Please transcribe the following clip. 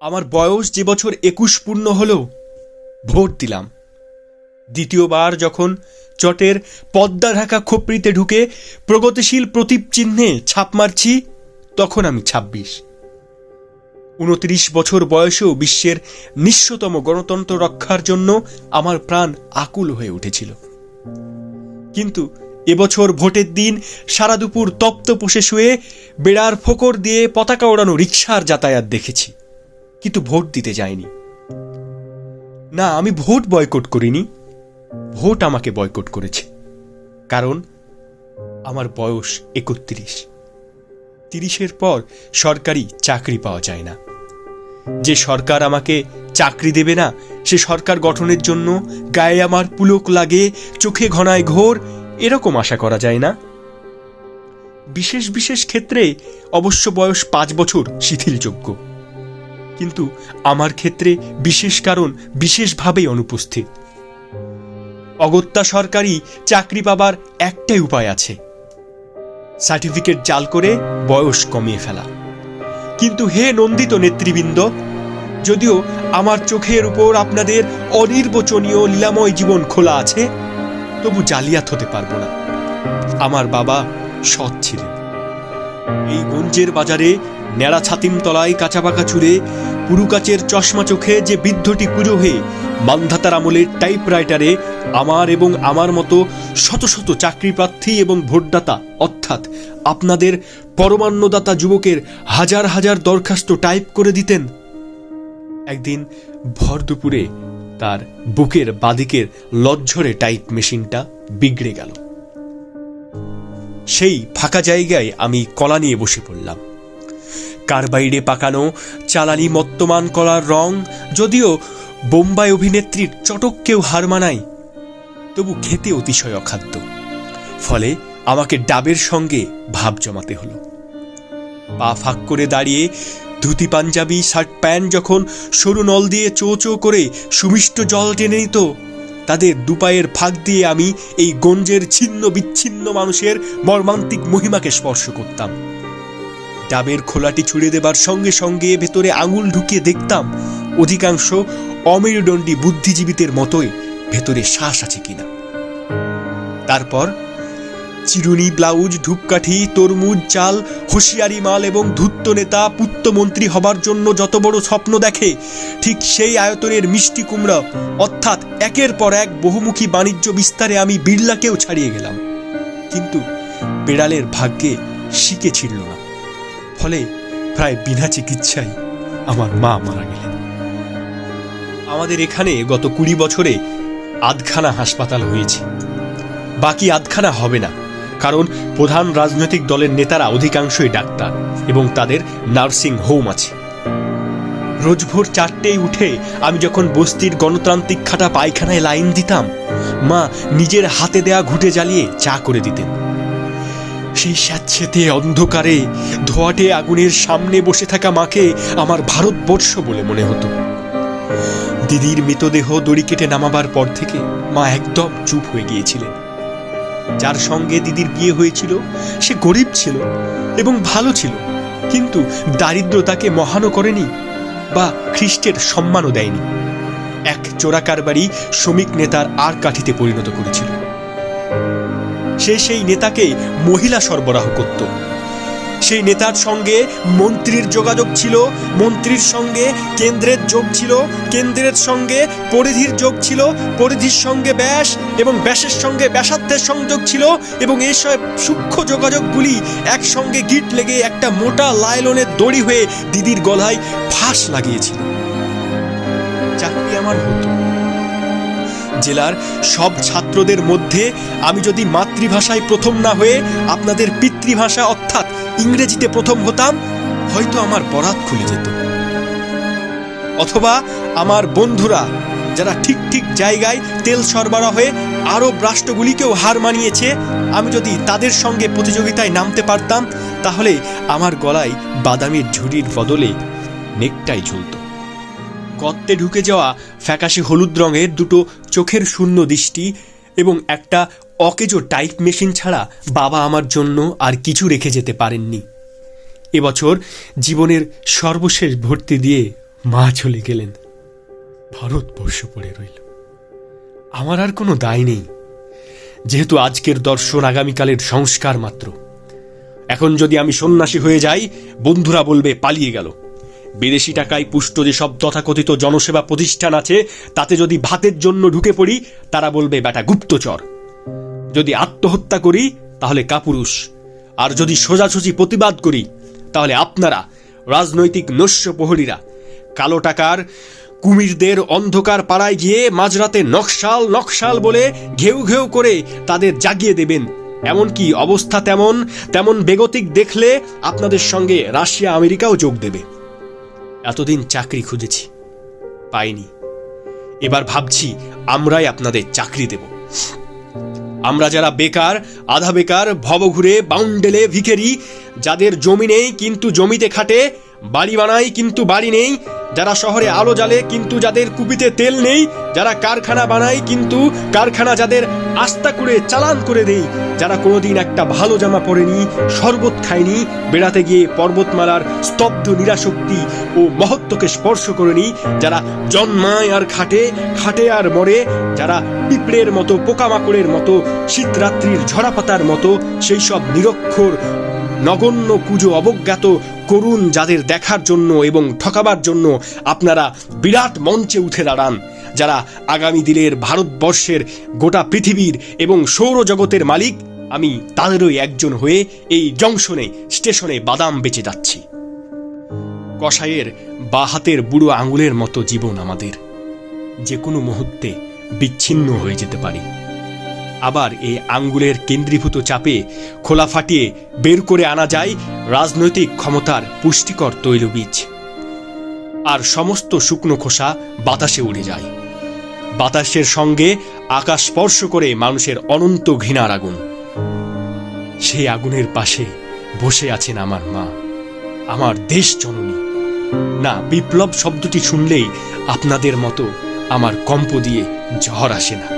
আমার বয়স যে বছর একুশ পূর্ণ হল, ভোট দিলাম। দ্বিতীয়বার যখন চটের পদ্মা ঢাকা খোপড়িতে ঢুকে প্রগতিশীল প্রতীপ চিহ্নে ছাপ মারছি, তখন আমি ছাব্বিশ। উনত্রিশ বছর বয়সেও বিশ্বের নিঃস্বতম গণতন্ত্র রক্ষার জন্য আমার প্রাণ আকুল হয়ে উঠেছিল। কিন্তু এবছর ভোটের দিন সারা দুপুর তপ্ত পোষে শুয়ে, বেড়ার ফোকর দিয়ে পতাকা ওড়ানো রিক্সার যাতায়াত দেখেছি। কিন্তু ভোট দিতে যায়নি। না, আমি ভোট বয়কট করিনি। ভোট আমাকে বয়কট করেছে। কারণ আমার বয়স একত্রিশ। তিরিশের পর সরকারি চাকরি পাওয়া যায় না। যে সরকার আমাকে চাকরি দেবে না, সে সরকার গঠনের জন্য গায়ে আমার পুলক লাগে, চোখে ঘনায় ঘোর, এরকম আশা করা যায় না। বিশেষ বিশেষ ক্ষেত্রে অবশ্য বয়স পাঁচ বছর শিথিলযোগ্য। কিন্তু আমার ক্ষেত্রে বিশেষ কারণ বিশেষভাবেই অনুপস্থিত। অগত্যা সরকারি চাকরি পাবার একটাই উপায় আছে। সার্টিফিকেট জাল করে বয়স কমিয়ে ফেলা। কিন্তু হে নন্দিত নেতৃবৃন্দ, যদিও আমার চোখের উপর আপনাদের অনির্বচনীয় লীলাময় জীবন খোলা আছে, তবু জালিয়াত হতে পারব না। আমার বাবা সৎ ছিলেন। এই গঞ্জের বাজারে ন্যাড়া ছাতিম তলায় কাঁচাপাকা চুড়ে পুরুকাচের চশমা চোখে যে বৃদ্ধটি পুজো হয়ে মান্ধাতার আমলের টাইপরাইটারে আমার এবং আমার মতো শত শত চাকরি প্রার্থী এবং ভোটদাতা, অর্থাৎ আপনাদের পরমান্নদাতা যুবকের হাজার হাজার দরখাস্ত টাইপ করে দিতেন। একদিন ভর দুপুরে তার বুকের বাদিকের লজ্জরে টাইপ মেশিনটা বিগড়ে গেল। সেই ফাঁকা জায়গায় আমি কলা নিয়ে বসে পড়লাম। কারবাইডে পাকানো চালানি মত্তমান কলার রং, যদিও বোম্বাই অভিনেত্রীর চটককেও হার মানায়, তবু খেতে অতিশয় অখাদ্য। ফলে আমাকে ডাবের সঙ্গে ভাব জমাতে হলো। পা ফাঁক করে দাঁড়িয়ে ধুতি পাঞ্জাবি, শার্ট প্যান্ট যখন সরু নল দিয়ে চো চো করে সুমিষ্ট জল টেনে নিত তাদের দুপায়ের ফাঁক দিয়ে আমি এই গঞ্জের ছিন্ন বিচ্ছিন্ন মানুষের মর্মান্তিক মহিমাকে স্পর্শ করতাম। ডাবের খোলাটি ছুড়ে দেবার সঙ্গে সঙ্গে ভেতরে আঙুল ঢুকিয়ে দেখতাম, অধিকাংশ অমেরুদণ্ডী বুদ্ধিজীবীদের মতোই ভেতরে শ্বাস আছে কিনা। তারপর চিরুনি, ব্লাউজ, ধূপকাঠি, তরমুজ, চাল, হুঁশিয়ারি মাল এবং ধূর্ত নেতা, পুত্তমন্ত্রী হবার জন্য যত বড় স্বপ্ন দেখে, ঠিক সেই আয়তনের মিষ্টি কুমড়া। অর্থাৎ একের পর এক বহুমুখী বাণিজ্য বিস্তারে আমি বিড়লাকেও ছাড়িয়ে গেলাম। কিন্তু বেড়ালের ভাগ্যে শিকে ছিড়ল না। ফলে প্রায় বিনা চিকিৎসায় আমার মা মারা গেলেন। আমাদের এখানে গত কুড়ি বছরে আধখানা হাসপাতাল হয়েছে। বাকি আধখানা হবে না। কারণ প্রধান রাজনৈতিক দলের নেতারা অধিকাংশই ডাক্তার এবং তাদের নার্সিং হোম আছে। রোজ ভোর চারটেয় উঠে আমি যখন বস্তির গণতান্ত্রিক খাটা পায়খানায় লাইন দিতাম, মা নিজের হাতে দেয়া ঘুটে জ্বালিয়ে চা করে দিতেন। সেই স্যাঁতসেতে অন্ধকারে, ধোয়াটে আগুনের সামনে বসে থাকা মাকে আমার ভারতবর্ষ বলে মনে হতো। দিদির মৃতদেহ দড়ি কেটে নামাবার পর থেকে মা একদম চুপ হয়ে গিয়েছিলেন। যার সঙ্গে দিদির বিয়ে হয়েছিল, সে গরিব ছিল এবং ভালো ছিল, কিন্তু দারিদ্র তাকে মহানও করেনি বা খ্রিস্টের সম্মানও দেয়নি। এক চোরাকারবারি শ্রমিক নেতার আর কাঠিতে পরিণত করেছিল। সে সেই নেতাকে মহিলা সরবরাহ করত। সেই নেতার সঙ্গে মন্ত্রীর যোগাযোগ ছিল, মন্ত্রীর সঙ্গে কেন্দ্রের যোগ ছিল, কেন্দ্রের সঙ্গে পরিধির যোগ ছিল, পরিধির সঙ্গে ব্যাস এবং ব্যাসের সঙ্গে ব্যাসার্ধের সংযোগ ছিল এবং এইসব সূক্ষ্ম যোগাযোগগুলি একসঙ্গে গিট লেগে একটা মোটা লাইলনের দড়ি হয়ে দিদির গলায় ফাঁস লাগিয়েছিল। চাকরি আমার হতো। জেলার সব ছাত্রদের মধ্যে আমি যদি মাতৃভাষায় প্রথম না হয়ে আপনাদের পিতৃভাষা অর্থাৎ ইংরেজিতে প্রথম হতাম, হয়তো আমার বরাত খুলে যেত। অথবা আমার বন্ধুরা, যারা ঠিক ঠিক জায়গায় তেল সরবরাহ আরব রাষ্ট্রগুলিকেও হার মানিয়েছে, আমি যদি তাদের সঙ্গে প্রতিযোগিতায় নামতে পারতাম, তাহলে আমার গলায় বাদামের ঝুড়ির বদলে নেকটাই ঝুলত। গর্তে ঢুকে যাওয়া ফ্যাকাশে হলুদ রঙের দুটো চোখের শূন্য দৃষ্টি এবং একটা অকেজো টাইপ মেশিন ছাড়া বাবা আমার জন্য আর কিছু রেখে যেতে পারেননি। এবছর জীবনের সর্বশেষ ভর্তি দিয়ে মা চলে গেলেন। ভারতবর্ষ পড়ে রইল। আমার আর কোনো দায় নেই। যেহেতু আজকের দর্শন আগামীকালের সংস্কার মাত্র। এখন যদি আমি সন্ন্যাসী হয়ে যাই, বন্ধুরা বলবে পালিয়ে গেল। বিদেশি টাকায় পুষ্ট যেসব তথাকথিত জনসেবা প্রতিষ্ঠান আছে, তাতে যদি ভাতের জন্য ঢুকে পড়ি, তারা বলবে, বেটা গুপ্তচর। যদি আত্মহত্যা করি, তাহলে কাপুরুষ। আর যদি সোজাসুজি প্রতিবাদ করি, তাহলে আপনারা, রাজনৈতিক নস্য প্রহরীরা। কালো টাকার কুমিরদের অন্ধকার পাড়ায় গিয়ে মাঝরাতে নকশাল নকশাল বলে ঘেউ ঘেউ করে তাদের জাগিয়ে দেবেন। এমনকি অবস্থা তেমন তেমন বেগতিক দেখলে আপনাদের সঙ্গে রাশিয়া আমেরিকাও যোগ দেবে। এতদিন চাকরি খুঁজেছি। পাইনি। এবার ভাবছি আমরাই আপনাদের চাকরি দেব। আমরা যারা বেকার, আধা বেকার, ভবঘুরে, বাউন্ডেলে ভিখেরি, যাদের জমি নেই কিন্তু জমিতে খাটে, বাড়ি বানাই কিন্তু বাড়ি নেই, যারা শহরে আলো জ্বালে কিন্তু যাদের কুপিতে তেল নেই, যারা কারখানা বানায় কিন্তু কারখানা যাদের আস্তা করে চালান করে দেই যারা কোনোদিন একটা ভালো জামা পরেনি, শরবত খায়নি, বেড়াতে গিয়ে পর্বতমালার স্তব্ধ নিরাশক্তি ও মহত্বকে স্পর্শ করেনি, যারা জন্মায় আর খাটে খাটে আর মরে, যারা পিঁপড়ের মতো, পোকামাকড়ের মতো, শীতরাত্রির ঝরাপাতার মতো সেই সব নিরক্ষর, নগণ্য কুজো অবজ্ঞাত করুণ যাদের দেখার জন্য এবং ঠকাবার জন্য আপনারা বিরাট মঞ্চে উঠে দাঁড়ান। যারা আগামী দিনের ভারতবর্ষের গোটা পৃথিবীর এবং সৌরজগতের মালিক, আমি তাদেরই একজন হয়ে এই জংশনে, স্টেশনে বাদাম বেচে যাচ্ছি। কসাইয়ের বা হাতের বুড়ো আঙুলের মতো জীবন আমাদের। যে কোনো মুহূর্তে বিচ্ছিন্ন হয়ে যেতে পারি। আবার এই আঙ্গুলের কেন্দ্রীভূত চাপে খোলা ফাটিয়ে বের করে আনা যায় রাজনৈতিক ক্ষমতার পুষ্টিকর তৈলবীজ। আর সমস্ত শুকনো খোসা বাতাসে উড়ে যায়। বাতাসের সঙ্গে আকাশ স্পর্শ করে মানুষের অনন্ত ঘৃণার আগুন। সেই আগুনের পাশে বসে আছেন আমার মা, আমার দেশ জননী। না, বিপ্লব শব্দটি শুনলেই আপনাদের মতো আমার কম্প দিয়ে ঝড় আসে না।